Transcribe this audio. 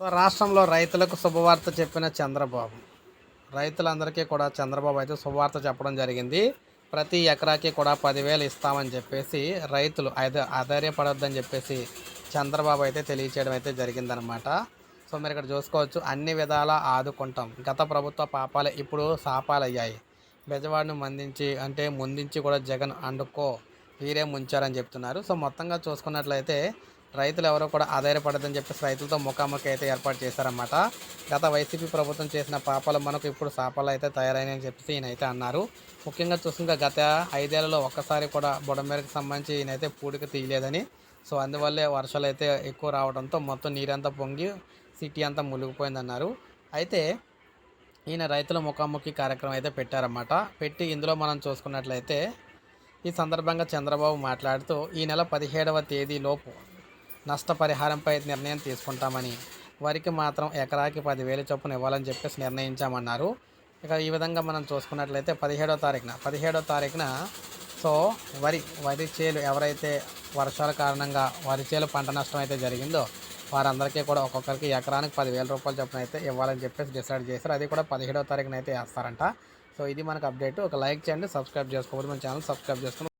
రాష్ట్రంలో రైతులకు శుభవార్త చెప్పిన చంద్రబాబు. రైతులందరికీ కూడా చంద్రబాబు అయితే శుభవార్త చెప్పడం జరిగింది. ప్రతి ఎకరాకి కూడా పదివేలు ఇస్తామని చెప్పేసి రైతులు అయితే ఆధార్యపడొద్దని చెప్పేసి చంద్రబాబు అయితే తెలియచేయడం అయితే జరిగిందనమాట సో మీరు ఇక్కడ చూసుకోవచ్చు అన్ని విధాలా ఆదుకుంటాం. గత ప్రభుత్వ పాపాలు ఇప్పుడు శాపాలయ్యాయి. బెజవాడిని మందించి అంటే ముందించి కూడా జగన్ అండుకో వీరే ముంచారని చెప్తున్నారు. సో మొత్తంగా చూసుకున్నట్లయితే రైతులు ఎవరో కూడా ఆధారపడదని చెప్పేసి రైతులతో ముఖాముఖి అయితే ఏర్పాటు చేశారన్నమాట. గత వైసీపీ ప్రభుత్వం చేసిన పాపాలు మనకు ఇప్పుడు శాపాలు అయితే తయారైనాయని చెప్పేసి ఈయనైతే అన్నారు. ముఖ్యంగా చూసుకుంటే గత ఐదేళ్ళలో ఒక్కసారి కూడా బుడమేరకు సంబంధించి ఈయనైతే పూడిక తీయలేదని సో అందువల్లే వర్షాలు అయితే ఎక్కువ రావడంతో మొత్తం నీరంతా పొంగి సిటీ అంతా మునిగిపోయిందన్నారు. అయితే ఈయన రైతుల ముఖాముఖి కార్యక్రమం అయితే పెట్టారన్నమాట. పెట్టి ఇందులో మనం చూసుకున్నట్లయితే ఈ సందర్భంగా చంద్రబాబు మాట్లాడుతూ ఈ నెల పదిహేడవ తేదీలోపు నష్టపరిహారంపై నిర్ణయం తీసుకుంటామని వరికి మాత్రం ఎకరాకి పదివేలు చొప్పున ఇవ్వాలని చెప్పేసి నిర్ణయించామన్నారు. ఇక ఈ విధంగా మనం చూసుకున్నట్లయితే పదిహేడో తారీఖున పదిహేడో తారీఖున సో వరి వరి చేలు ఎవరైతే వర్షాల కారణంగా వరి చేలు పంట నష్టం అయితే జరిగిందో వారందరికీ కూడా ఒక్కొక్కరికి ఎకరానికి పదివేల రూపాయలు చొప్పున అయితే ఇవ్వాలని చెప్పేసి డిసైడ్ చేశారు. అది కూడా పదిహేడో తారీఖున అయితే వేస్తారంట. సో ఇది మనకు అప్డేట్ ఒక లైక్ చేయండి సబ్స్క్రైబ్ చేసుకోవాలి మన ఛానల్ సబ్స్క్రైబ్ చేసుకుని